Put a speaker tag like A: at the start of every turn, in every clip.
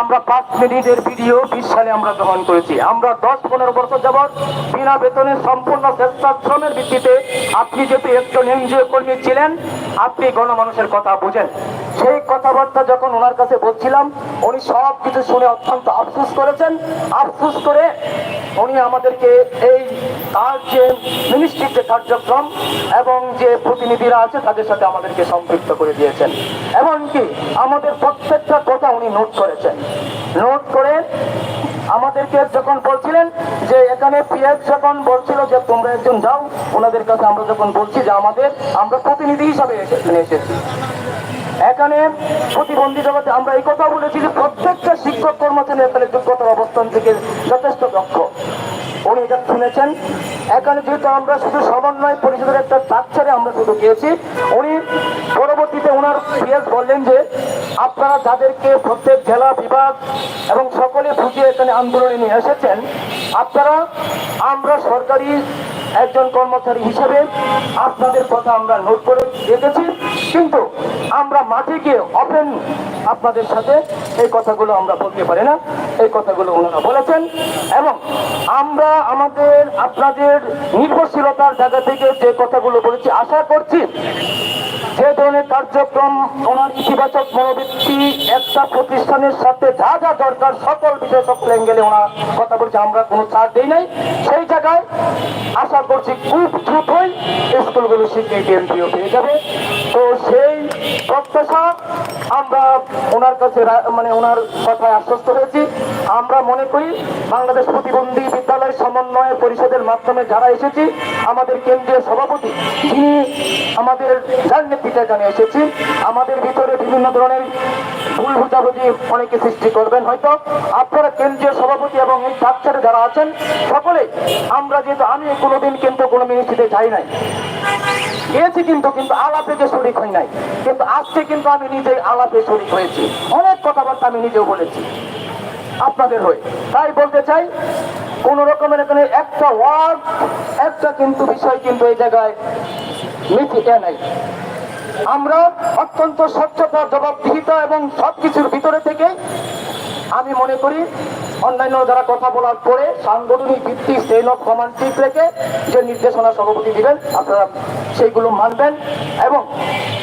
A: আমরা পাঁচ মিনিটের ভিডিও বিশ সালে আমরা গ্রহণ করেছি। আমরা দশ পনেরো বছর যাবৎ বিনা বেতনে সম্পূর্ণ স্বেচ্ছাশ্রমের ভিত্তিতে আপনি যেহেতু একজন এনজিও কর্মী ছিলেন, আপনি গণমানুষের কথা বুঝেন। সেই কথাবার্তা যখন ওনার কাছে বলছিলাম, উনি সব কিছু শুনে অত্যন্ত আফসোস করেছেন। আফসোস করে উনি আমাদেরকে এই তার যে মিনিস্ট্রির যে কার্যক্রম এবং যে প্রতিনিধিরা আছে, তাদের সাথে আমাদেরকে সম্পৃক্ত করে দিয়েছেন। এমনকি আমাদের প্রত্যেকটা কথা উনি নোট করেছেন। নোট করে আমাদেরকে যখন বলছিলেন যে এখানে পিএস যখন বলছিল যে তোমরা একজন যাও, ওনাদের কাছে আমরা যখন বলছি যে আমাদের, আমরা প্রতিনিধি হিসাবে এখানে এসেছি। এখানে প্রতিবন্ধী জগতে আমরা এই কথা বলেছি যে প্রত্যেকটা শিক্ষক কর্মচারী এখানে যোগ্যতার অবস্থান থেকে যথেষ্ট দক্ষ। উনি এটা শুনেছেন, এখানে যেহেতু আমরা শুধু সমন্বয় পরিষদের একটা স্ট্রাকচারে আমরা শুধু গিয়েছি, উনি পরবর্তীতে ওনার পিএস বললেন যে আপনারা যাদেরকে প্রত্যেক জেলা, বিভাগ এবং সকলে বুঝিয়ে এখানে আন্দোলনে নিয়ে এসেছেন, আপনারা, আমরা সরকারি একজন কর্মচারী হিসেবে আপনাদের কথা আমরা নোট করে রেখেছি, কিন্তু আমরা মাঠে গিয়ে ওপেন আপনাদের সাথে এই কথাগুলো আমরা বলতে পারি না, এই কথাগুলো ওনারা বলেছেন এবং আমরা আমাদের, আপনাদের নির্ভরশীলতার জায়গা থেকে যে কথাগুলো বলেছি, আশা করছি যে ধরনের কার্যক্রম ওনার ইতিবাচক মনোবৃত্তি, একটা প্রতিষ্ঠানের সাথে যা যা দরকার, সকল বিষয় সকল অ্যাঙ্গেলে ওনার কথা বলছে, আমরা কোনো ছাড় দিই নাই। সেই জায়গায় আশা করছি খুব দ্রুতই স্কুলগুলো স্বীকৃতি এমপিও পেয়ে যাবে। তো সেই প্রত্যাশা আমরা ওনার কাছে মানে ওনার কথায় আশ্বস্ত হয়েছি। আমরা মনে করি বাংলাদেশ প্রতিবন্ধী বিদ্যালয় সমন্বয় পরিষদের মাধ্যমে যারা এসেছি, আমাদের কেন্দ্রীয় সভাপতি আমাদের নেতৃত্বে এখানে এসেছি। আমাদের ভিতরে বিভিন্ন ধরনের ভুল বুঝাবুঝি অনেকে সৃষ্টি করবেন। হয়তো আপনারা কেন্দ্রীয় সভাপতি এবং এই ডাক্তারে যারা আছেন, সকলে আমরা যেহেতু, আমি কোনোদিন কিন্তু কোনো মিনিস্ট্রিতে যাই নাই। গিয়েছি কিন্তু কিন্তু আলাপে যে শরিক হই নাই। কিন্তু আজকে কিন্তু আমি নিজে আলাপে শরিক হয়েছি। অনেক কথাবার্তা আমি নিজেও বলেছি আপনাদের হয়ে। তাই বলতে চাই, কোন রকমের এখানে একটা ওয়ার্ড একটা কিন্তু বিষয় কিন্তু এই জায়গায় আমরা অত্যন্ত স্বচ্ছতা, জবাবদিহিতা এবং ভিতরে থেকে আমি মনে করি, অন্যান্য যারা কথা বলার পরে সাংগঠনিক ভিত্তি রেখে যে নির্দেশনা সভাপতি দিবেন, আপনারা সেইগুলো মানবেন এবং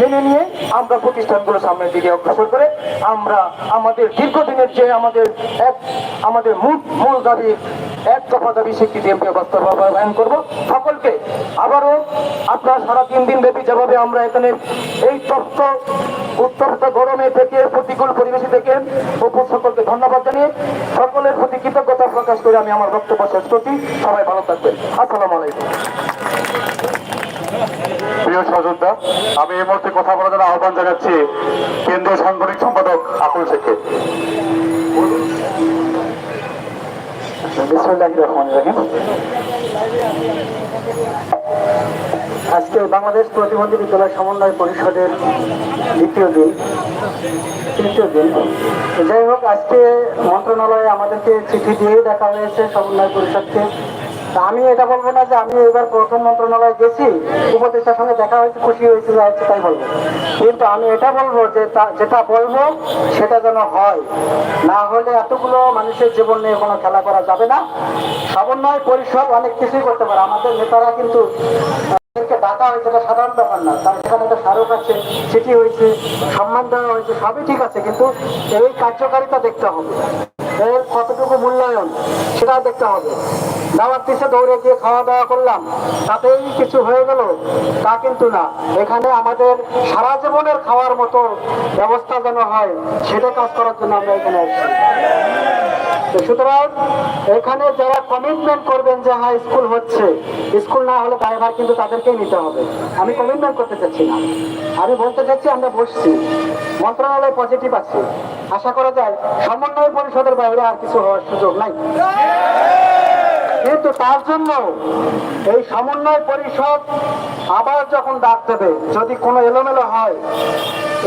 A: মেনে নিয়ে আমরা প্রতিষ্ঠানগুলো সামনের দিকে অগ্রসর করে আমরা আমাদের দীর্ঘদিনের যে আমাদের এক, আমাদের মূল মূল দাবি, এক দফা দাবি, স্বীকৃতি বাস্তবায়ন করব। সকলকে আবারও আপনারা সারা তিন দিন ব্যাপী যেভাবে আমরা এখানে এই তপ্ত উত্তপ্ত গরমে থেকে প্রতিকূল পরিবেশে থেকে উপর সকলকে ধন্যবাদ জানিয়ে সকলের প্রতি কৃতজ্ঞতা প্রকাশ করে আমি আমার বক্তব্য শেষ করছি। সবাই ভালো থাকবেন। আসসালামু আলাইকুম।
B: প্রিয় সহযোদ্ধা আমি এই মুহূর্তে কথা বলার জন্য আহ্বান জানাচ্ছি কেন্দ্রীয় সাংগঠনিক সম্পাদক আকুল শেখকে।
A: বিসমুল্লাহির রহমানির রহিম। আজকে বাংলাদেশ প্রতিবন্ধী বিদ্যালয় সমন্বয় পরিষদের দ্বিতীয় দিন, তৃতীয় দিন। যাই হোক, আজকে মন্ত্রণালয়ে আমাদেরকে চিঠি দিয়েই দেখা হয়েছে সমন্বয় পরিষদকে। আমি এটা বলব না যে আমি এবার প্রথম মন্ত্রণালয়ে গেছি, উপদেষ্টার সঙ্গে দেখা হয়েছে, খুশি হয়েছে, যা হচ্ছে তাই বলব। কিন্তু আমি এটা বলব যে যেটা বলব, সেটা যেন হয়। না হলে এতগুলো মানুষের জীবন নিয়ে কোনো খেলা করা যাবে না। সমন্বয় পরিষদ অনেক কিছুই করতে পারে। আমাদের নেতারা কিন্তু তাদেরকে ডাকা হয়েছে এটা সাধারণ ব্যাপার না। তার সেখানে একটা স্মারক আছে চিঠি হয়েছে, সম্মান দেওয়া হয়েছে, সবই ঠিক আছে, কিন্তু এই কার্যকারিতা দেখতে হবে। এর কতটুকু মূল্যায়ন সেটা দেখতে হবে। দাওয়ার পিছিয়ে দৌড়ে গিয়ে খাওয়া দাওয়া করলাম, তাতেই কিছু হয়ে গেল, তা কিন্তু না। এখানে আমাদের সারা জীবনের খাওয়ার মতো ব্যবস্থা যেন হয়, সেটা কাজ করার জন্য আমরা এখানে আসছি। তো সুতরাং এখানে যারা কমিটমেন্ট করবেন যে হ্যাঁ স্কুল হচ্ছে, স্কুল না হলে ড্রাইভার কিন্তু তাদেরকেই নিতে হবে। আমি কমিটমেন্ট করতে চাচ্ছি না। আমি বলতে চাচ্ছি, আমরা বসছি। মন্ত্রণালয় পজিটিভ আছে। আশা করা যায় সমন্বয় পরিষদের বাইরে আর কিছু হওয়ার সুযোগ নাই। কিন্তু তার জন্য এই সমন্বয় পরিষদ আবার যখন ডাক দেবে, যদি কোনো এলোমেলো হয়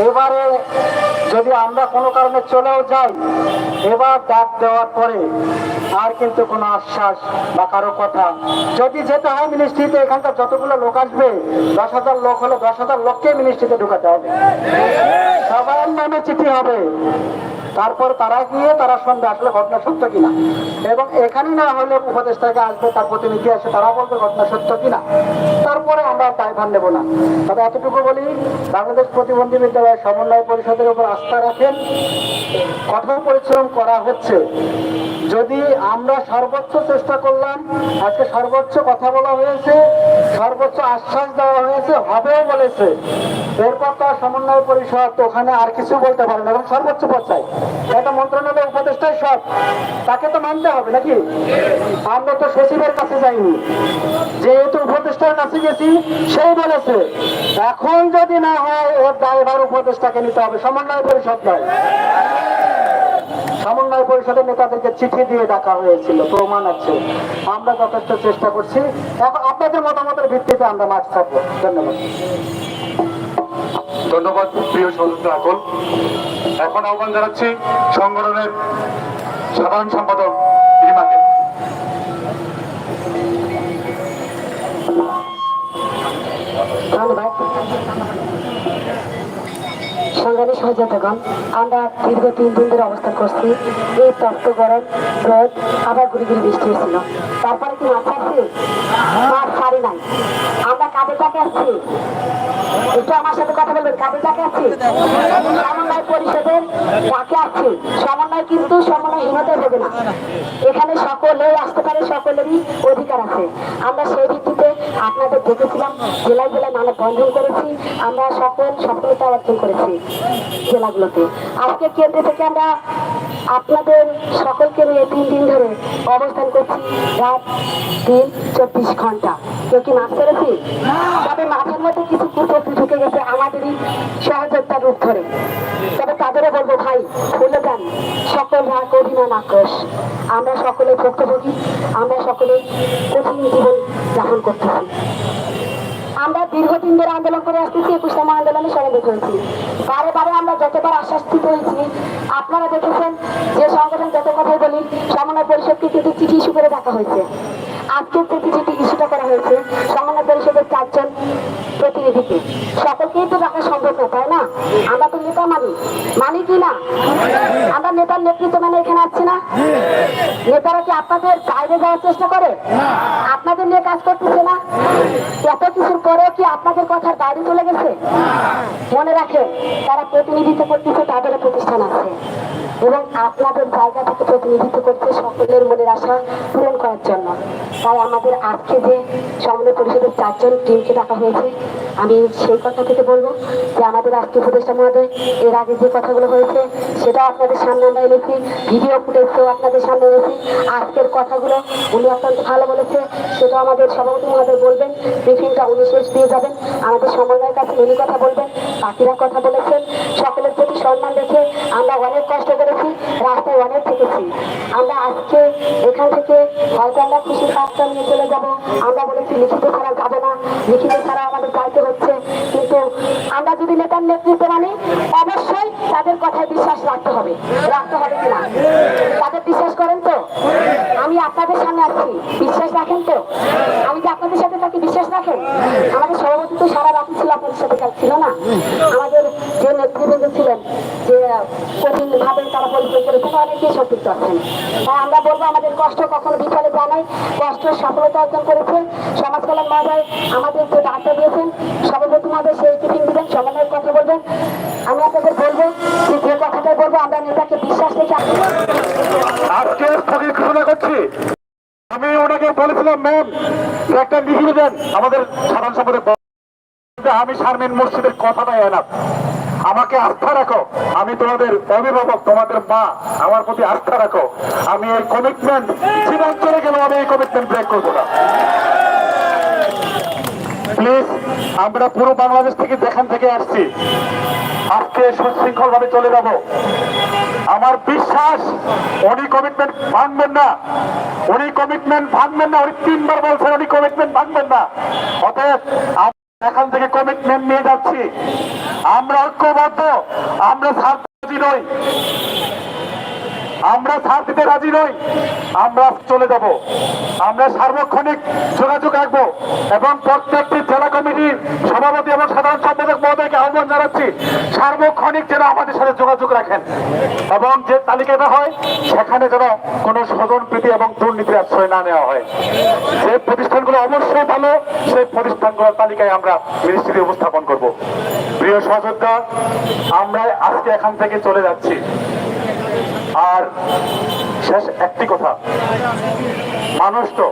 A: এবারে যদি আমরা কোনো কারণে চলেও যাই, এবার ডাক দেওয়ার পরে আর কিন্তু কোনো আশ্বাস বা কারও কথা। যদি যেতে হয় মিনিস্ট্রিতে, এখানকার যতগুলো লোক আসবে, দশ হাজার লোক হলে দশ হাজার লোককে মিনিস্ট্রিতে ঢুকাতে হবে। সবার নামে চিঠি হবে।
C: তারপর তারা গিয়ে তারা শুনবে আসলে ঘটনা সত্য কিনা? এবং এখানে না হলে উপদেষ্টাকে আসবে, তার প্রতিনিধি আসে তারা বলবে ঘটনা সত্য কিনা? তারপরে আমরা দায়ভার নেব না। তবে এতটুকু বলি, বাংলাদেশ প্রতিবন্ধী বিদ্যালয় সমন্বয় পরিষদের উপর আস্থা রাখেন। কঠোর পরিশ্রম করা হচ্ছে। যদি আমরা সর্বোচ্চ চেষ্টা করলাম, আজকে সর্বোচ্চ কথা বলা হয়েছে, সর্বোচ্চ আশ্বাস দেওয়া হয়েছে, হবেও বলেছে। এরপর তো সমন্বয় পরিষদ ওখানে আর কিছু বলতে পারে না, এবং সর্বোচ্চ পর্যায়ে। এটা মন্ত্রণালয় উপদেষ্টাই সব। তাকে তো মানতে হবে নাকি? আমরা তো সচিবের কাছে যাইনি। যেহেতু উপদেষ্টার কাছে গেছি, সেই বলেছে। এখন যদি না হয়, ওর দায়ভার উপদেষ্টাকে নিতে হবে। সমন্বয় পরিষদ নয়। সমন্বয় পরিষদের নেতাদেরকে চিঠি দিয়ে ডাকা হয়েছিল, প্রমাণ আছে। আমরা যথেষ্ট চেষ্টা করছি। এখন আপনাদের মতামতের ভিত্তিতে আমরা মাঠ থাকব ধন্যবাদ।
B: ধন্যবাদ, প্রিয় সদস্য আকুল এখন আহ্বান জানাচ্ছি সংগঠনের সাধারণ সম্পাদক
D: সংগ্রামী সহযোগিতাগণ আমরা দীর্ঘ তিন দিন ধরে অবস্থান করছি। এই তপ্ত গরম, রোদ, আবার গুড়ি গুড়ি বৃষ্টি হয়েছিল তারপরে কি মাছ আসছি? মাছ ছাড়ি নাই। আমরা কাদের ডাকে আসছি? একটু আমার সাথে কথা বলবেন, কাদের ডাকে আসছি? সমন্বয় পরিষদের ডাকে আসছি। সমন্বয় কিন্তু সমন্বয়হীনতা হবে না। এখানে সকলেই আসতে পারে, সকলেরই অধিকার আছে। আমরা সেই ভিত্তিতে আপনাদের দেখেছিলাম, জেলায় জেলায় মানব বন্ধন করেছি। আমরা সকল সফলতা অর্জন করেছি। জেলাগুলোতে। আজকে কেন্দ্র থেকে আমরা আপনাদের সকলকে নিয়ে তিন দিন ধরে অবস্থান করছি রাত দিন চব্বিশ ঘণ্টা। কেউ কি মাছ করেছি তবে মাঝের মধ্যে কিছু কুচক্রি ঢুকে গেছে আমাদেরই সহযোগিতার রূপ ধরে। তবে তাদেরও বলব, ভাই ভুলে যান সকল রাগ, অভিমান, আক্রোশ। আমরা সকলে ভুক্তভোগী। আমরা সকলে কঠিন জীবন যাপন করতেছি। আমরা দীর্ঘদিন ধরে আন্দোলন করে আসতেছি একুশতম আন্দোলনে সমবেত হয়েছি। বারে বারে আমরা যতবার আশ্বাসিত হয়েছি, আপনারা দেখেছেন যে সংগঠন যত কথাই বলি, সমন্বয় পরিষদকে কিন্তু চিঠি ইস্যু করে ডাকা হয়েছে। আজকের যে চিঠিটি ইস্যুটা করা হয়েছে সমন্বয় পরিষদের চারজন প্রতিনিধিকে। সকলকেই তো ডাকা সম্ভব না, তাই না? আমরা তো নেতা মানি। মানি কি না? আমরা নেতার নেতৃত্ব মানে এখানে আসছি না? নেতারা কি আপনাদের বাইরে যাওয়ার চেষ্টা করে? আপনাদের কাজ করতেছে না? এত কিছুর পরেও কি আপনাদের কথার বাইরে চলে গেছে? মনে রাখেন তারা প্রতিনিধিত্ব করতেছে তাদেরও প্রতিষ্ঠান আছে। এবং আপনাদের জায়গা থেকে প্রতিনিধিত্ব করছে সকলের মনের আশা পূরণ করার জন্য। তাই আমাদের আজকে যে সমন্বয় পরিষদের চারজন টিমকে ডাকা হয়েছে, আমি সেই কথা থেকে বলব যে আমাদের আজকে উপদেষ্টা মহোদয়, এর আগে যে কথাগুলো হয়েছে, সেটাও আপনাদের সামনে আমরা এনেছি, ভিডিও ফুটেজও আপনাদের সামনে এনেছি। আজকের কথাগুলো উনি অত্যন্ত ভালো বলেছে সেটা আমাদের সভাপতি মহোদয় বলবেন ব্রিফিংটা উনি শেষ দিয়ে যাবেন। আমাদের সমন্বয়ের কাছে উনি কথা বলবেন, বাকিরা কথা বলেছেন। সকলের প্রতি সম্মান রেখে আমরা অনেক কষ্ট করেছি, রাস্তায় অনেক থেকেছি। আমরা আজকে এখান থেকে হয়তো আমরা খুশির কাজটা নিয়ে চলে যাব। আমরা বলেছি, লিখিত ছাড়া যাব না, লিখিত ছাড়া আমাদের যাইতে হচ্ছে। কিন্তু আমরা যদি নেতার নেতৃত্ব মানি, অবশ্যই তাদের কথায় বিশ্বাস রাখতে হবে। রাখতে হবে কিনা? তাদের বিশ্বাস করেন তো? আমি আপনাদের সামনে আছি বিশ্বাস রাখেন তো? আমি কি আপনাদের সাথে তাকে বিশ্বাস রাখেন? আমাদের সভাপতি তো সারা রাতি ছিল আপনাদের সাথে ছিল না? আমাদের যে নেতৃবৃন্দ ছিলেন, যে কঠিন ভাবে তারা পরিচয় করেছেন, অনেকেই সম্পৃক্ত আছেন। তাই আমরা বলব, আমাদের কষ্ট কখনো বিফলে জানাই কষ্ট সফলতা অর্জন করেছেন। সমাজ কল্যাণ মহোদয় আমাদের যে বার্তা দিয়েছেন, সভাপতি মহোদয় সেই টিফিন দিবেন, সমন্বয়ের কথা বলবেন। আমি আপনাদের বলব, যে যে কথাটাই বলব, আমরা নেতাকে বিশ্বাস রেখে
B: আজকে স্থগিত ঘোষণা করছি আমি ওনাকে বলেছিলাম, ম্যাম, একটা লিখে দেন, আমাদের সাধারণ সম্পাদক আমি শারমিন মসজিদের কথাটা এলাম আমাকে আস্থা রাখো, আমি তোমাদের অভিভাবক, তোমাদের মা, আমার প্রতি আস্থা রাখো। আমি এই কমিটমেন্ট জীবন চলে গেলেও আমি এই কমিটমেন্ট ব্রেক করব না। প্লিজ আমরা পুরো বাংলাদেশ থেকে যেখান থেকে আসছি, আজকে সুশৃঙ্খল ভাবে চলে যাব। আমার বিশ্বাস, উনি কমিটমেন্ট ভাঙবেন না। উনি কমিটমেন্ট ভাঙবেন না, উনি তিনবার বলছেন উনি কমিটমেন্ট ভাঙবেন না। অতএব এখান থেকে কমিটমেন্ট নিয়ে যাচ্ছি। আমরা ঐক্যবদ্ধ, আমরা ছাত্রী নই। আমরা ছাড় দিতে রাজি নই। আমরা চলে যাব। আমরা সার্বক্ষণিক যোগাযোগ রাখব এবং প্রত্যেকটি জেলা কমিটির সভাপতি এবং সাধারণ সম্পাদক মহোদয়কে আহ্বান জানাচ্ছি, সার্বক্ষণিক যেন আমাদের সাথে যোগাযোগ রাখেন এবং যে তালিকাটা হয়, সেখানে যেন কোনো স্বজন প্রীতি এবং দুর্নীতির আশ্রয় না নেওয়া হয়। যে প্রতিষ্ঠানগুলো অবশ্যই ভালো, সেই প্রতিষ্ঠানগুলোর তালিকায় আমরা মিনিস্ট্রি উপস্থাপন করব। প্রিয় সহযোদ্ধা আমরা আজকে এখান থেকে চলে যাচ্ছি। আর শেষ একটি কথা। মানুষ তো,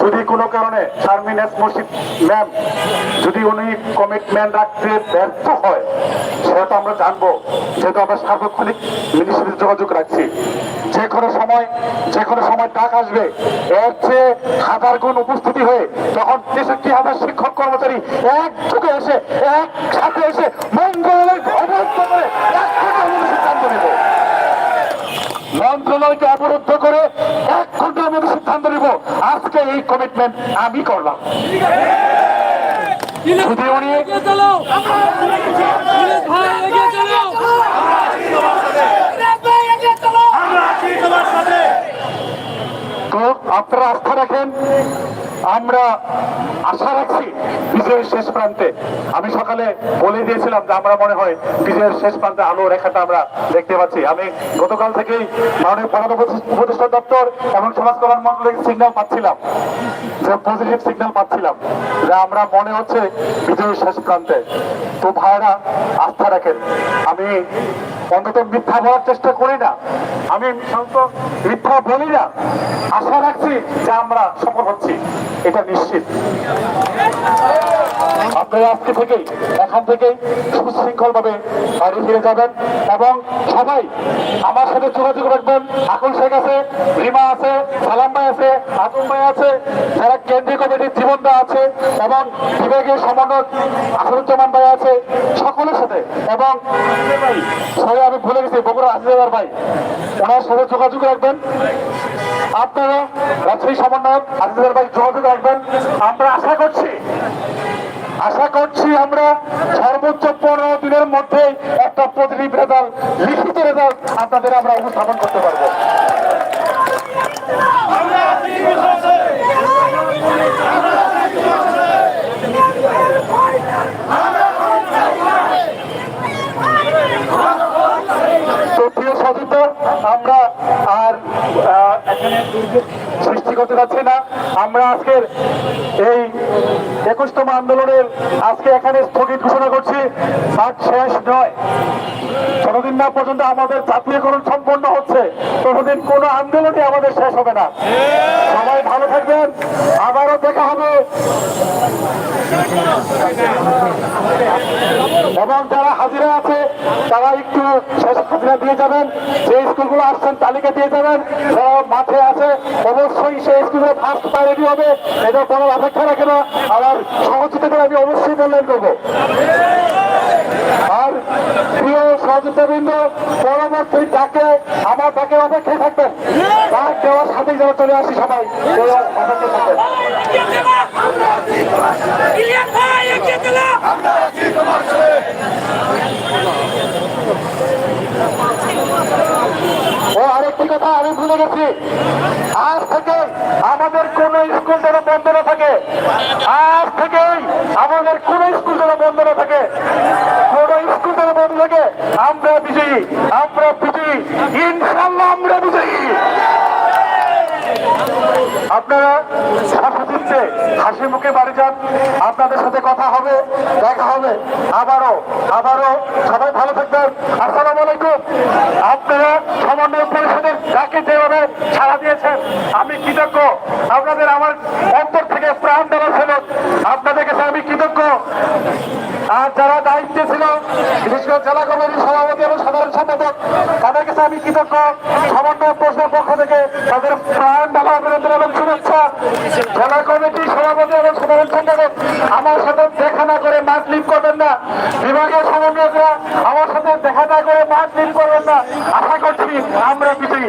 B: যদি কোনো কারণে শারমিন এস মুর্শিদ ম্যাম যদি উনি কমিটমেন্ট রাখতে ব্যর্থ হয়, সেটা তো আমরা জানব। যেহেতু আমরা সার্বক্ষণিক মিনিস্ট্রিতে যোগাযোগ রাখছি। যে কোনো সময়, যে কোনো সময় ডাক আসবে, এর চেয়ে হাজার গুণ উপস্থিতি হয়ে তখন তেষট্টি হাজার শিক্ষক কর্মচারী এক যুগে এসে, একসাথে এসে মন্ত্রণালয় অবরুদ্ধ করে এক কোটি আমরা সিদ্ধান্ত নেব মন্ত্রণালয়কে অবরুদ্ধ করে এক ঘণ্টার মধ্যে সিদ্ধান্ত নেব। আজকে এই কমিটমেন্ট আমি করলাম। আপনারা আস্থা রাখেন। আমরা আশা রাখছি বিজয়ের শেষ প্রান্তে। আমি সকালে বলে দিয়েছিলাম যে আমরা মনে হয় বিজয়ের শেষ প্রান্তে আলো রেখাটা আমরা দেখতে পাচ্ছি। আমি গতকাল থেকেই মাননীয় প্রধান উপদেষ্টা দপ্তর এবং সমাজ কল্যাণ মন্ত্রণালয়ের সিগন্যাল পাচ্ছিলাম। যে পজিটিভ সিগন্যাল পাচ্ছিলাম যে আমরা মনে হচ্ছে বিজয়ের শেষ প্রান্তে। তো ভাইরা, আস্থা রাখেন। আমি অন্তত মিথ্যা বলার চেষ্টা করি না। আমি অন্তত মিথ্যা বলি না। আশা রাখছি যে আমরা সফল হচ্ছি। এটা নিশ্চিত। আপনারা আজকে থেকেই, এখান থেকেই সুশৃঙ্খল ভাবে বাড়ি ফিরে যাবেন এবং সবাই আমার সাথে যোগাযোগ রাখবেন। আকুল শেখ আছে, রিমা আছে, সালাম ভাই আছে আতুম ভাই আছে, যারা কেন্দ্রীয় কমিটির জীবনদা আছে এবং বিভাগীয় সমন্বয়ক আসরুজ্জামান ভাই আছে, সকলের সাথে। এবং সবাই, আমি ভুলে গেছি, বগুড়া আজিজার ভাই, ওনার সাথে যোগাযোগ রাখবেন। আপনারা রাজশাহী সমন্বয়ক আজিজার ভাই, যোগাযোগ রাখবেন। আমরা আশা করছি আশা করছি আমরা সর্বোচ্চ পনেরো দিনের মধ্যে একটা প্রতিটি রেজাল্ট লিখিত রেজাল্ট আপনাদের আমরা উপস্থাপন করতে পারব তো প্রিয় সতীর্থ আমরা আর আহ, এখানে দুর্যোগ সৃষ্টি করতে যাচ্ছে না। আমরা আজকের এই একুশতম আন্দোলনের আজকে এখানে স্থগিত ঘোষণা করছি। বাট শেষ নয়। যতদিন না পর্যন্ত আমাদের জাতীয়করণ সম্পন্ন হচ্ছে, ততদিন কোনো আন্দোলনই আমাদের শেষ হবে না। সবাই ভালো থাকবেন। আবারও দেখা হবে। এবং যারা হাজিরা আছে, তারা একটু হাজিরা দিয়ে যাবেন। যে স্কুলগুলো আসছেন, তালিকা দিয়ে যাবেন। যারা মাঠে আছে, অবশ্যই সেই স্কুলগুলো ফার্স্ট প্রায়োরিটি হবে। এটা কোনো অপেক্ষা রাখে না। আমার সহযোগিতাকে আমি অবশ্যই মূল্যায়ন করব আর প্রিয় সহযোগিতা সহযোগিতাবৃন্দ, পরবর্তী ডাকে আমার ডাকে অপেক্ষায় থাকবেন। সাথেই যেন চলে আসি সবাই। আজ থেকে স্কুল বন্ধ না থাকে। আজ থেকেই আমাদের কোন স্কুল বন্ধ থাকে। বন্ধ থাকে। আমরা বিজয়ী আমরা বিজয়ী। ইনশাল্লাহ আমরা বিজয়ী আপনারা হাসি দিচ্ছে, হাসি মুখে বাড়ি যান। আপনাদের সাথে কথা হবে, দেখা হবে। আবারও আবারও সবাই ভালো থাকবেন। আসসালামু আলাইকুম। আপনারা সমন্বয় পরিষদের ডাকে যেভাবে সাড়া দিয়েছেন, আমি কৃতজ্ঞ। আপনাদের আমার অন্তর থেকে প্রাণ দেওয়া ছিল। আপনাদের কাছে আমি কৃতজ্ঞ। আর যারা দায়িত্বে ছিল, বিশেষ করে জেলা কমিটির সভাপতি এবং সাধারণ সম্পাদক, তাদের কাছে আমি কৃতজ্ঞ সমন্বয় পরিষদের পক্ষ থেকে তাদের প্রাণ ঢালা অভিনন্দন এবং শুভেচ্ছা জেলা কমিটির সভাপতি এবং সাধারণ সম্পাদক আমার সাথে দেখা না করে মাঠ লিপ করবেন না বিভাগীয় সমন্বয়করা আমার সাথে দেখা না করে মাঠ লিপ করবেন না আশা করছি আমরা বিজয়ী